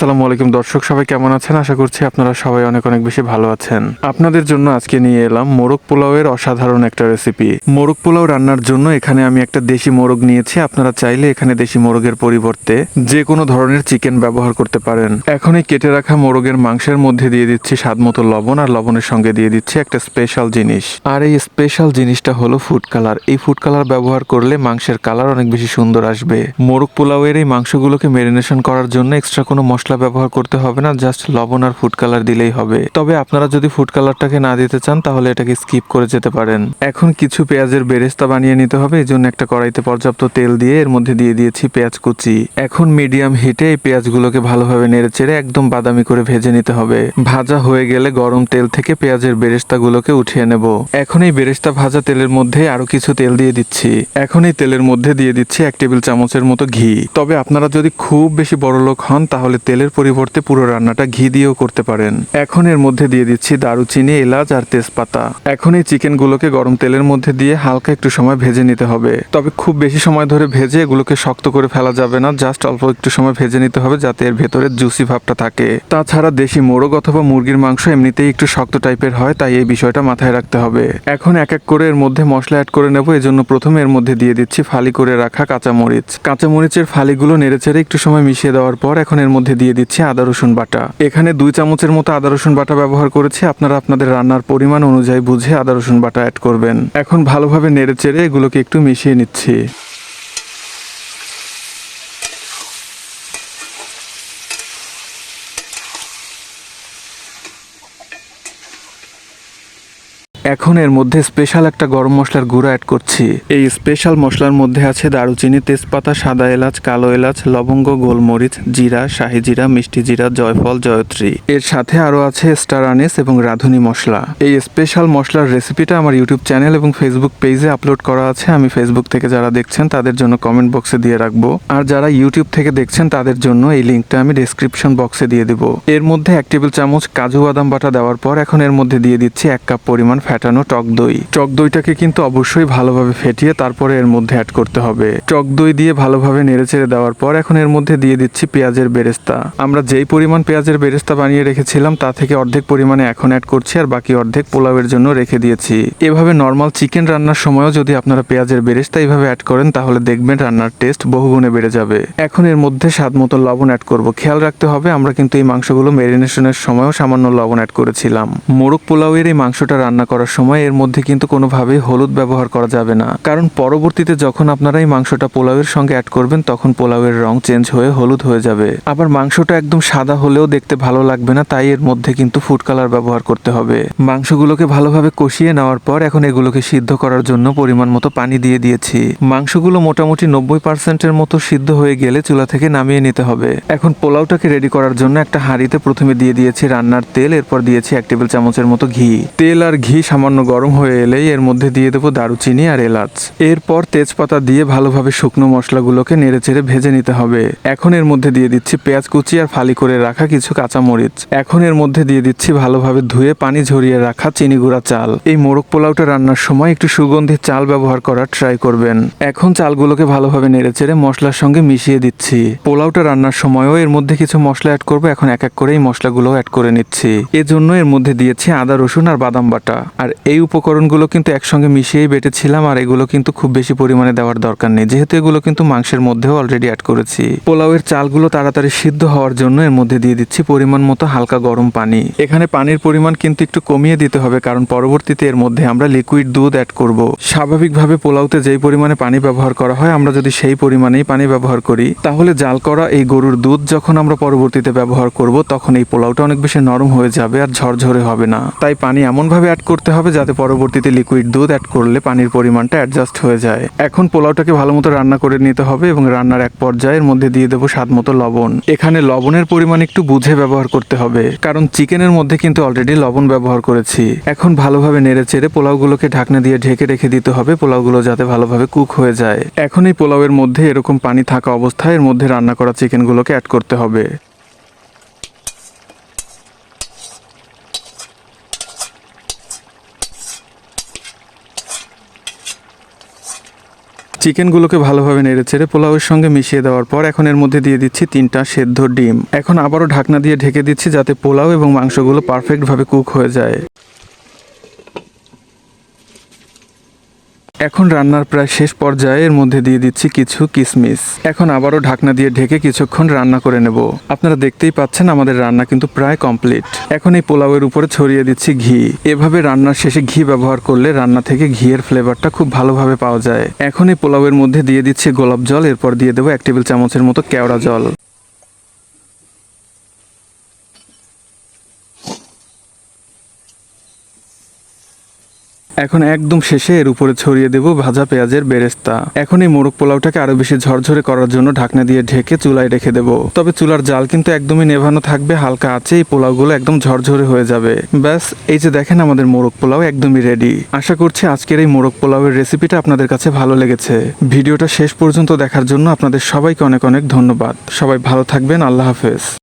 আসসালামু আলাইকুম দর্শক, সবাই কেমন আছেন? আশা করছি আপনারা সবাই অনেক অনেক বেশি ভালো আছেন। আপনাদের জন্য আজকে নিয়ে এলাম মোরগ পোলাওয়ের অসাধারণ একটা রেসিপি মোরগ পোলাও রান্নার জন্য এখানে আমি একটা দেশি মোরগ নিয়েছি, আপনারা চাইলে এখানে দেশি মোরগের পরিবর্তে যে কোনো ধরনের চিকেন ব্যবহার করতে পারেন। এখন এই কেটে রাখা মোরগের মাংসের মধ্যে দিয়ে দিচ্ছি স্বাদ মতো লবণ আর লবণের সঙ্গে দিয়ে দিচ্ছি একটা স্পেশাল জিনিস। আর এই স্পেশাল জিনিসটা হলো ফুড কালার এই ফুড কালার ব্যবহার করলে মাংসের কালার অনেক বেশি সুন্দর আসবে। মোরগ পোলাওয়ের এই মাংসগুলোকে মেরিনেশন করার জন্য এক্সট্রা কোনো মশলা ব্যবহার করতে হবে না জাস্ট লবণ আর ফুড কালার দিলেই হবে। তবে আপনারা যদি ফুড কালারটাকে না দিতে চান, তাহলে এটাকে স্কিপ করে যেতে পারেন। এখন কিছু পেঁয়াজের বেরেস্তা বানিয়ে নিতে হবে, এই জন্য একটা কড়াইতে পর্যাপ্ত তেল দিয়ে এর মধ্যে দিয়ে দিয়েছি পেঁয়াজ কুচি। এখন মিডিয়াম হিটে এই পেঁয়াজগুলোকে ভালোভাবে নেড়ে চেড়ে একদম বাদামি করে ভেজে নিতে হবে। ভাজা হয়ে গেলে গরম তেল থেকে পেঁয়াজের বেরেস্তাগুলোকে উঠিয়ে নেব। এখন এই বেরেস্তা ভাজা তেলের মধ্যে আরও কিছু তেল দিয়ে দিচ্ছি। এখন এই তেলের মধ্যে দিয়ে দিচ্ছি এক টেবিল চামচের মতো ঘি। তবে আপনারা যদি খুব বেশি বড় লোক হন, তাহলে তেলের পরিবর্তে পুরো রান্নাটা ঘি দিয়েও করতে পারেন। এখন এর মধ্যে দিয়ে দিচ্ছি দারুচিনি, এলাচ আর তেজপাতা। এখন এই চিকেনগুলোকে গরম তেলের মধ্যে দিয়ে হালকা একটু সময় ভেজে নিতে হবে। তবে খুব বেশি সময় ধরে ভেজে এগুলোকে শক্ত করে ফেলা যাবে না, জাস্ট অল্প একটু সময় ভেজে নিতে হবে যাতে এর ভেতরে জুসি ভাবটা থাকে। তাছাড়া দেশি মোরগ অথবা মুরগির মাংস এমনিতেই একটু শক্ত টাইপের হয়, তাই এই বিষয়টা মাথায় রাখতে হবে। এখন এক এক করে এর মধ্যে মশলা অ্যাড করে নেব, এজন্য প্রথমে এর মধ্যে দিয়ে দিচ্ছি ফালি করে রাখা কাঁচামরিচ। কাঁচামরিচের ফালিগুলো নেড়েচেড়ে একটু সময় মিশিয়ে দেওয়ার পর এখন এর মধ্যে দিয়ে দিচ্ছি আদা, রসুন বাটা। এখানে দুই চামচের মতো আদা, রসুন বাটা ব্যবহার করেছি। আপনারা আপনাদের রান্নার পরিমাণ অনুযায়ী বুঝে আদা, রসুন বাটা অ্যাড করবেন। এখন ভালোভাবে নেড়ে চেড়ে এগুলোকে একটু মিশিয়ে নিচ্ছি। এখন এর মধ্যে স্পেশাল একটা গরম মশলার গুঁড়ো অ্যাড করছি। এই স্পেশাল মশলার মধ্যে আছে দারুচিনি, তেজপাতা, সাদা এলাচ, কালো এলাচ, লবঙ্গ, গোলমরিচ, জিরা, শাহি জিরা, মিষ্টি জিরা, জয়ফল, জয়ত্রী। এর সাথে আরও আছে স্টার আনিস এবং রাঁধুনি মশলা। এই স্পেশাল মশলার রেসিপিটা আমার ইউটিউব চ্যানেল এবং ফেসবুক পেজে আপলোড করা আছে। আমি ফেসবুক থেকে যারা দেখছেন, তাদের জন্য কমেন্ট বক্সে দিয়ে রাখব। আর যারা ইউটিউব থেকে দেখছেন, তাদের জন্য এই লিঙ্কটা আমি ডেসক্রিপশন বক্সে দিয়ে দেবো। এর মধ্যে এক টেবিল চামচ কাজু বাদাম বাটা দেওয়ার পর এখন এর মধ্যে দিয়ে দিচ্ছি এক কাপ পরিমাণ ফ্যাটানো টক দই। টক দইটাকে কিন্তু অবশ্যই ভালোভাবে ফেটিয়ে তারপরে এর মধ্যে অ্যাড করতে হবে। টক দই দিয়ে ভালোভাবে নেড়েচেড়ে দেওয়ার পর এখন এর মধ্যে দিয়ে দিচ্ছি পেঁয়াজের বেরেস্তা। আমরা যেই পরিমাণ পেঁয়াজের বেরেস্তা বানিয়ে রেখেছিলাম, তা থেকে অর্ধেক পরিমাণে এখন অ্যাড করছি আর বাকি অর্ধেক পোলাওয়ের জন্য রেখে দিয়েছি। এভাবে নর্মাল চিকেন রান্নার সময়ও যদি আপনারা পেঁয়াজের বেরেস্তা এইভাবে অ্যাড করেন, তাহলে দেখবেন রান্নার টেস্ট বহুগুণে বেড়ে যাবে। এখন এর মধ্যে স্বাদ মতো লবণ অ্যাড করব। খেয়াল রাখতে হবে, আমরা কিন্তু এই মাংসগুলো মেরিনেশনের সময়ও সামান্য লবণ অ্যাড করেছিলাম। মোরগ পোলাওয়ের এই মাংসটা রান্না করার সময় এর মধ্যে কিন্তু কোনোভাবেই হলুদ ব্যবহার করা যাবে না। কারণ পরবর্তীতে যখন আপনারা এই মাংসটা পোলাওয়ের সঙ্গে অ্যাড করবেন, তখন পোলাওয়ের রং চেঞ্জ হয়ে হলুদ হয়ে যাবে। আবার মাংসটা একদম সাদা হলেও দেখতে ভালো লাগবে না, তাই এর মধ্যে কিন্তু ফুড কালার ব্যবহার করতে হবে। মাংসগুলোকে ভালোভাবে কষিয়ে নেওয়ার পর এখন এগুলোকে সিদ্ধ করার জন্য পরিমাণ মতো পানি দিয়ে দিয়েছি। মাংসগুলো মোটামুটি নব্বই পার্সেন্টের মতো সিদ্ধ হয়ে গেলে চুলা থেকে নামিয়ে নিতে হবে। এখন পোলাওটাকে রেডি করার জন্য একটা হাঁড়িতে প্রথমে দিয়ে দিয়েছি রান্নার তেল, এরপর দিয়েছি এক টেবিল চামচের মতো ঘি। তেল আর ঘি সামান্য গরম হয়ে এলেই এর মধ্যে দিয়ে দেবো দারুচিনি আর এলাচ। এরপর তেজপাতা দিয়ে ভালোভাবে শুকনো মশলাগুলোকে নেড়েচেড়ে ভেজে নিতে হবে। এখন এর মধ্যে দিয়ে দিচ্ছি পেঁয়াজ কুচি আর ফালি করে রাখা কিছু কাঁচামরিচ। এখন এর মধ্যে দিয়ে দিচ্ছি ভালোভাবে ধুয়ে পানি ঝরিয়ে রাখা চিনি গুঁড়া চাল। এই মোরগ পোলাওটা রান্নার সময় একটু সুগন্ধি চাল ব্যবহার করার ট্রাই করবেন। এখন চালগুলোকে ভালোভাবে নেড়েচেড়ে মশলার সঙ্গে মিশিয়ে দিচ্ছি। পোলাওটা রান্নার সময়ও এর মধ্যে কিছু মশলা অ্যাড করব। এখন এক এক করে এই মশলাগুলো অ্যাড করে নিচ্ছি। এজন্য এর মধ্যে দিয়েছি আদা রসুন আর বাদাম বাটা। আর এই উপকরণগুলো কিন্তু একসঙ্গে মিশিয়েই বেটেছিলাম, আর এগুলো কিন্তু খুব বেশি পরিমাণে দেওয়ার দরকার নেই। যেহেতু এগুলো কিন্তু মাংসের মধ্যেও অলরেডি অ্যাড করেছি। পোলাওয়ের চালগুলো তাড়াতাড়ি সিদ্ধ হওয়ার জন্য এর মধ্যে দিয়ে দিচ্ছি পরিমাণ মতো হালকা গরম পানি। এখানে পানির পরিমাণ কিন্তু একটু কমিয়ে দিতে হবে, কারণ পরবর্তীতে এর মধ্যে আমরা লিকুইড দুধ অ্যাড করব। স্বাভাবিকভাবে পোলাওতে যেই পরিমাণে পানি ব্যবহার করা হয়, আমরা যদি সেই পরিমাণেই পানি ব্যবহার করি, তাহলে জাল করা এই গরুর দুধ যখন আমরা পরবর্তীতে ব্যবহার করব, তখন এই পোলাওটা অনেক বেশি নরম হয়ে যাবে আর ঝরঝরে হবে না। তাই পানি এমনভাবে অ্যাড করতে হবে যাতে পরবর্তীতে লিকুইড দুধ অ্যাড করলে পানির পরিমাণটা অ্যাডজাস্ট হয়ে যায়। এখন পোলাওটাকে ভালো মতো রান্না করে নিতে হবে এবং রান্নার এক পর্যায়ের মধ্যে দিয়ে দেবো স্বাদ মতো লবণ। এখানে লবণের পরিমাণ একটু বুঝে ব্যবহার করতে হবে, কারণ চিকেনের মধ্যে কিন্তু অলরেডি লবণ ব্যবহার করেছি। এখন ভালোভাবে নেড়ে চেড়ে পোলাওগুলোকে ঢাকনা দিয়ে ঢেকে রেখে দিতে হবে, পোলাওগুলো যাতে ভালোভাবে কুক হয়ে যায়। এখন এই পোলাওয়ের মধ্যে এরকম পানি থাকা অবস্থায় এর মধ্যে রান্না করা চিকেনগুলোকে অ্যাড করতে হবে। চিকেনগুলোকে ভালোভাবে নেড়ে ছেড়ে পোলাওয়ের সঙ্গে মিশিয়ে দেওয়ার পর এখন এর মধ্যে দিয়ে দিচ্ছি তিনটা সেদ্ধ ডিম। এখন আবারও ঢাকনা দিয়ে ঢেকে দিচ্ছি যাতে পোলাও এবং মাংসগুলো পারফেক্টভাবে কুক হয়ে যায়। এখন রান্নার প্রায় শেষ পর্যায়ে এর মধ্যে দিয়ে দিচ্ছি কিছু কিশমিশ এখন আবারও ঢাকনা দিয়ে ঢেকে কিছুক্ষণ রান্না করে নেব। আপনারা দেখতেই পাচ্ছেন আমাদের রান্না কিন্তু প্রায় কমপ্লিট। এখন এই পোলাওয়ের উপরে ছড়িয়ে দিচ্ছি ঘি। এভাবে রান্নার শেষে ঘি ব্যবহার করলে রান্না থেকে ঘিয়ের ফ্লেভারটা খুব ভালোভাবে পাওয়া যায়। এখন এই পোলাওয়ের মধ্যে দিয়ে দিচ্ছি গোলাপ জল, এরপর দিয়ে দেবো এক টেবিল চামচের মতো কেওড়া জল। এখন একদম শেষে এর উপরে ছড়িয়ে দেব ভাজা পেঁয়াজের বেরেস্তা। এখন এই মোরগ পোলাওটাকে আরও বেশি ঝরঝরে করার জন্য ঢাকনা দিয়ে ঢেকে চুলায় রেখে দেব। তবে চুলার জাল কিন্তু একদমই নেভানো থাকবে, হালকা আছে, এই পোলাওগুলো একদম ঝরঝরে হয়ে যাবে। ব্যাস, এই যে দেখেন আমাদের মোরগ পোলাও একদমই রেডি আশা করছি আজকের এই মোরগ পোলাওয়ের রেসিপিটা আপনাদের কাছে ভালো লেগেছে। ভিডিওটা শেষ পর্যন্ত দেখার জন্য আপনাদের সবাইকে অনেক অনেক ধন্যবাদ। সবাই ভালো থাকবেন, আল্লাহ হাফেজ।